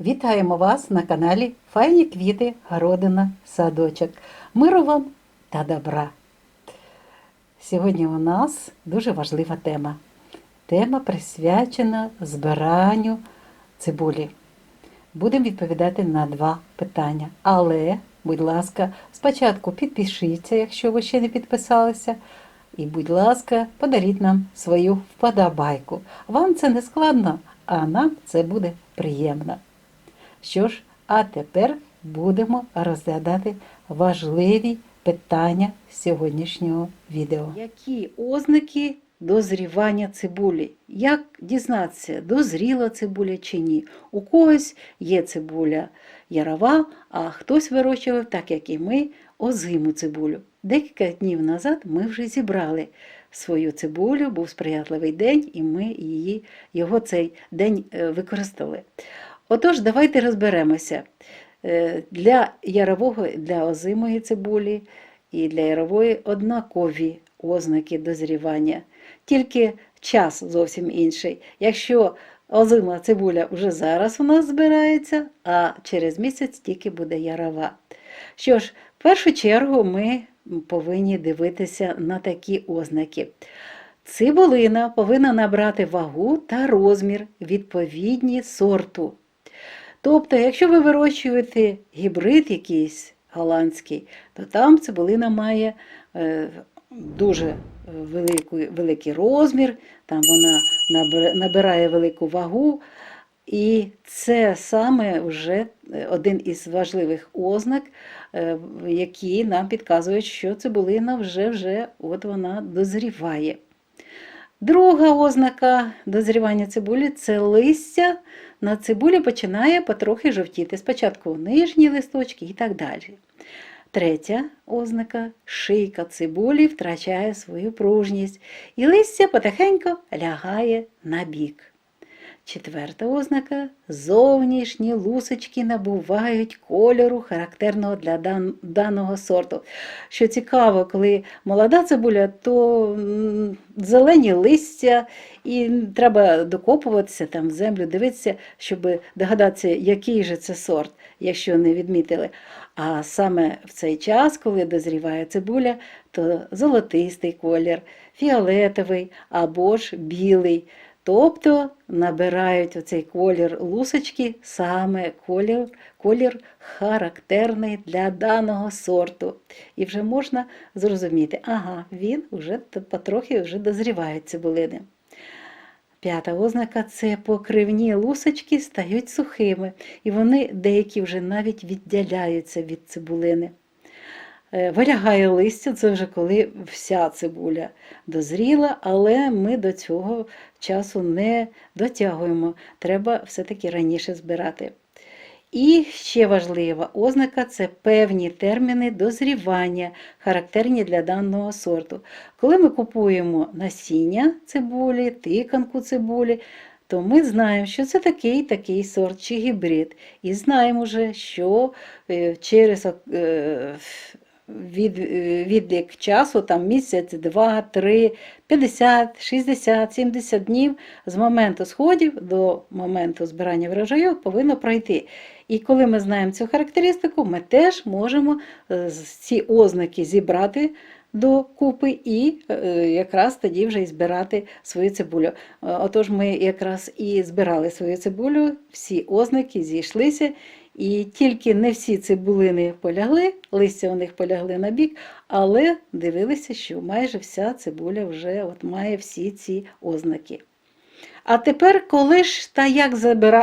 Вітаємо вас на каналі Файні квіти, городина, садочок. Миру вам та добра. Сьогодні у нас дуже важлива тема. Тема присвячена збиранню цибулі. Будемо відповідати на два питання. Але, будь ласка, спочатку підпишіться, якщо ви ще не підписалися. І, будь ласка, подаріть нам свою вподобайку. Вам це не складно, а нам це буде приємно. Що ж, а тепер будемо розглядати важливі питання сьогоднішнього відео. Які ознаки дозрівання цибулі? Як дізнатися, дозріла цибуля чи ні? У когось є цибуля ярова, а хтось вирощував, так як і ми, озиму цибулю. Декілька днів назад ми вже зібрали свою цибулю, був сприятливий день, і ми її, його цей день е, використали. Отож, давайте розберемося. Е, Для ярового, для озимої цибулі і для ярової однакові ознаки дозрівання. Тільки час зовсім інший. Якщо озима цибуля вже зараз у нас збирається, а через місяць тільки буде ярова. Що ж, в першу чергу ми повинні дивитися на такі ознаки. Цибулина повинна набрати вагу та розмір відповідні сорту. Тобто, якщо ви вирощуєте гібрид якийсь голландський, то там цибулина має е, дуже великий, великий розмір, там вона набирає велику вагу. І це саме вже один із важливих ознак, е, які нам підказують, що цибулина вже вже от вона дозріває. Друга ознака дозрівання цибулі це листя на цибулі починає потрохи жовтіти. Спочатку нижні листочки і так далі. Третя ознака шийка цибулі втрачає свою пружність, і листя потихеньку лягає на бік. Четверта ознака зовнішні лусочки набувають кольору, характерного для дан- даного сорту. Що цікаво, коли молода цибуля, то зелені листя, і треба докопуватися там в землю, дивитися, щоб догадатися, який же це сорт, якщо не відмітили. А саме в цей час, коли дозріває цибуля, то золотистий колір, фіолетовий або ж білий. Тобто набирають оцей колір лусочки, саме колір, колір характерний для даного сорту. І вже можна зрозуміти, ага, він вже потрохи вже дозріває цибулини. П'ята ознака це покривні лусочки стають сухими, і вони деякі вже навіть відділяються від цибулини. Е, Вилягає листя, це вже коли вся цибуля дозріла, але ми до цього часу не дотягуємо. Треба все-таки раніше збирати. І ще важлива ознака це певні терміни дозрівання, характерні для даного сорту. Коли ми купуємо насіння цибулі, тиканку цибулі, то ми знаємо, що це такий такий сорт чи гібрид. І знаємо вже, що е, через е, від, відлік часу, там місяць, два, три, 50, 60, 70 днів з моменту сходів до моменту збирання врожаю повинно пройти. І коли ми знаємо цю характеристику, ми теж можемо е, ці ознаки зібрати до купи і е, якраз тоді вже і збирати свою цибулю. Е, Отож, ми якраз і збирали свою цибулю, всі ознаки зійшлися, і тільки не всі цибулини полягли, листя у них полягли на бік, але дивилися, що майже вся цибуля вже от має всі ці ознаки. А тепер, коли ж та як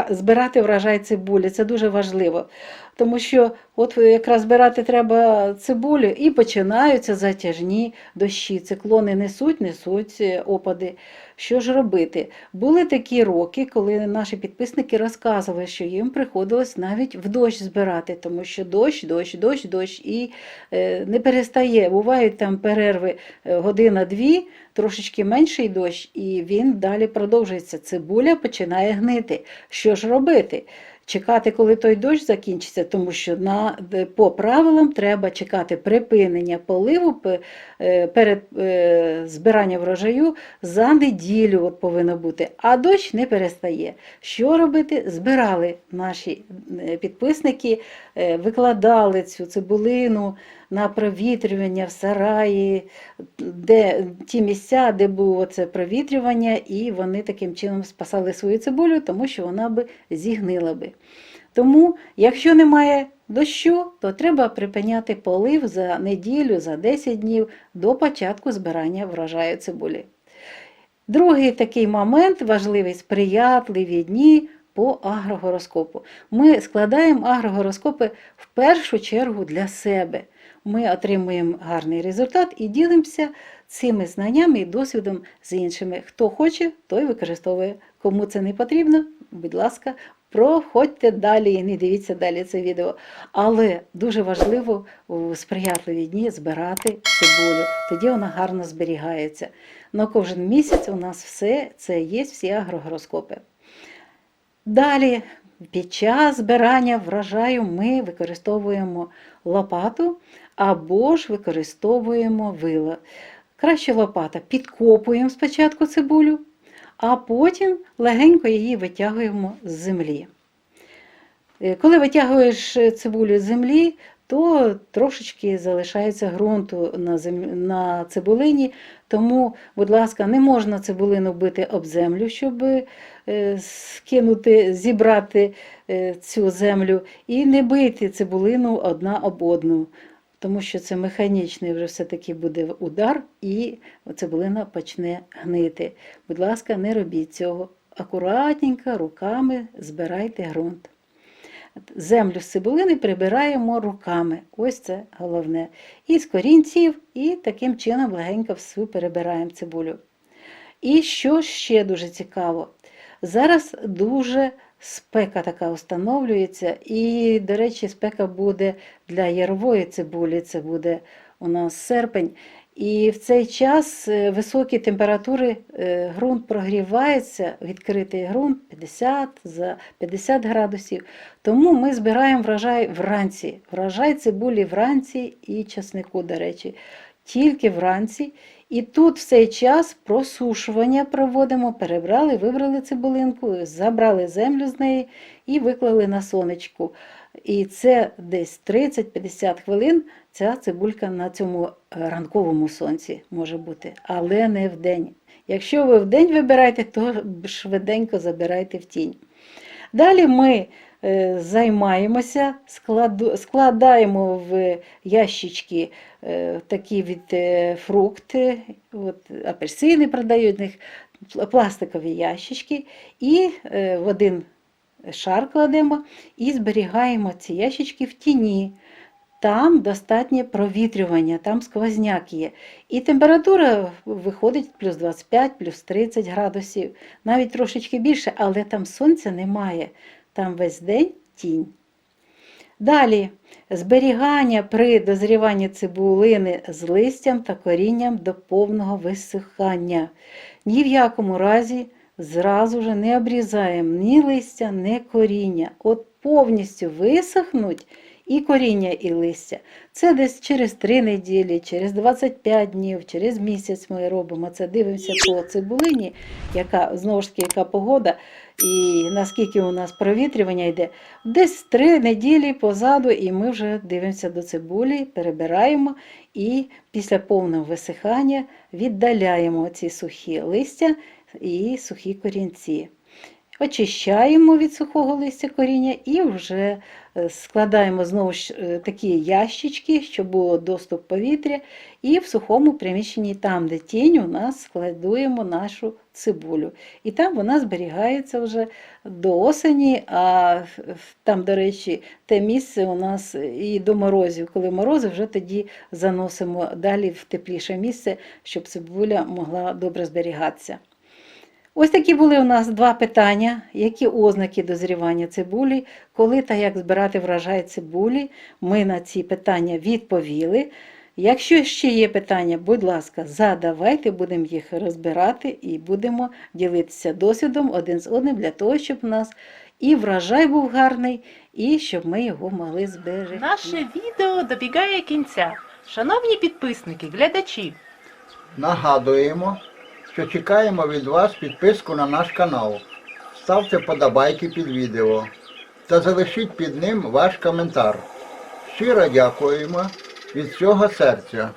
збирати врожай цибулі, це дуже важливо. Тому що от якраз збирати треба цибулю і починаються затяжні дощі. Циклони несуть, несуть е, опади. Що ж робити? Були такі роки, коли наші підписники розказували, що їм приходилось навіть в дощ збирати, тому що дощ, дощ, дощ, дощ і е, не перестає. Бувають там перерви е, година-дві, трошечки менший дощ, і він далі продовжується. Цибуля починає гнити. Що ж робити? Чекати, коли той дощ закінчиться, тому що на, по правилам треба чекати припинення поливу е, перед е, збиранням врожаю за неділю от повинно бути, а дощ не перестає. Що робити? Збирали наші е, підписники, викладали цю цибулину на провітрювання в сараї, де ті місця, де було це провітрювання, і вони таким чином спасали свою цибулю, тому що вона би зігнила би. Тому, якщо немає дощу, то треба припиняти полив за неділю, за 10 днів до початку збирання врожаю цибулі. Другий такий момент важливий сприятливі дні по агрогороскопу. Ми складаємо агрогороскопи в першу чергу для себе. Ми отримуємо гарний результат і ділимося цими знаннями і досвідом з іншими. Хто хоче, той використовує. Кому це не потрібно, будь ласка, проходьте далі і не дивіться далі це відео. Але дуже важливо у сприятливі дні збирати цибулю. Тоді вона гарно зберігається. На кожен місяць у нас все це є, всі агрогороскопи. Далі, під час збирання врожаю ми використовуємо лопату або ж використовуємо вила. Краще лопата. Підкопуємо спочатку цибулю, а потім легенько її витягуємо з землі. Е, Коли витягуєш цибулю з землі, то трошечки залишається ґрунту на, зем... на цибулині, тому, будь ласка, не можна цибулину бити об землю, щоб е, скинути, зібрати е, цю землю, і не бити цибулину одна об одну, тому що це механічний вже все-таки буде удар, і цибулина почне гнити. Будь ласка, не робіть цього. Акуратненько руками збирайте ґрунт. Землю з цибулини прибираємо руками. Ось це головне. І з корінців, і таким чином легенько всю перебираємо цибулю. І що ще дуже цікаво, зараз дуже спека така встановлюється, і, до речі, спека буде для ярової цибулі, це буде у нас серпень. І в цей час е, високі температури, е, ґрунт прогрівається, відкритий ґрунт 50 за 50 градусів. Тому ми збираємо врожай вранці. Врожай цибулі вранці і часнику, до речі, тільки вранці. І тут в цей час просушування проводимо, перебрали, вибрали цибулинку, забрали землю з неї і виклали на сонечку. І це десь 30-50 хвилин ця цибулька на цьому е, ранковому сонці може бути, але не в день. Якщо ви в день вибираєте, то швиденько забирайте в тінь. Далі ми займаємося, складаємо в ящички е, такі від е, фрукти, от, апельсини продають них, пластикові ящички, і е, в один шар кладемо і зберігаємо ці ящички в тіні. Там достатнє провітрювання, там сквозняк є. І температура виходить плюс 25, плюс 30 градусів, навіть трошечки більше, але там сонця немає. Там весь день тінь. Далі зберігання при дозріванні цибулини з листям та корінням до повного висихання. Ні в якому разі зразу ж не обрізаємо ні листя, ні коріння. От повністю висохнуть і коріння, і листя. Це десь через 3 неділі, через 25 днів, через місяць ми робимо це. Дивимося по цибулині, яка знову ж таки яка погода і наскільки у нас провітрювання йде. Десь три неділі позаду, і ми вже дивимося до цибулі, перебираємо і після повного висихання віддаляємо ці сухі листя і сухі корінці. Очищаємо від сухого листя коріння і вже е, складаємо знову ж е, такі ящички, щоб було доступ повітря, і в сухому приміщенні, там, де тінь, у нас складуємо нашу цибулю. І там вона зберігається вже до осені, а там, до речі, те місце у нас і до морозів. Коли морози, вже тоді заносимо далі в тепліше місце, щоб цибуля могла добре зберігатися. Ось такі були у нас два питання: які ознаки дозрівання цибулі, коли та як збирати врожай цибулі. Ми на ці питання відповіли. Якщо ще є питання, будь ласка, задавайте, будемо їх розбирати і будемо ділитися досвідом один з одним для того, щоб у нас і врожай був гарний, і щоб ми його могли зберегти. Наше відео добігає кінця. Шановні підписники, глядачі, Нагадуємо, що чекаємо від вас підписку на наш канал. Ставте подобайки під відео та залишіть під ним ваш коментар. Щиро дякуємо від всього серця.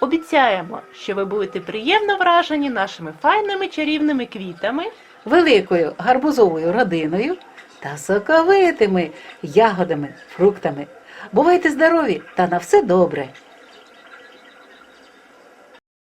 обіцяємо, що ви будете приємно вражені нашими файними чарівними квітами. великою гарбузовою родиною та соковитими ягодами, фруктами. Бувайте здорові та на все добре!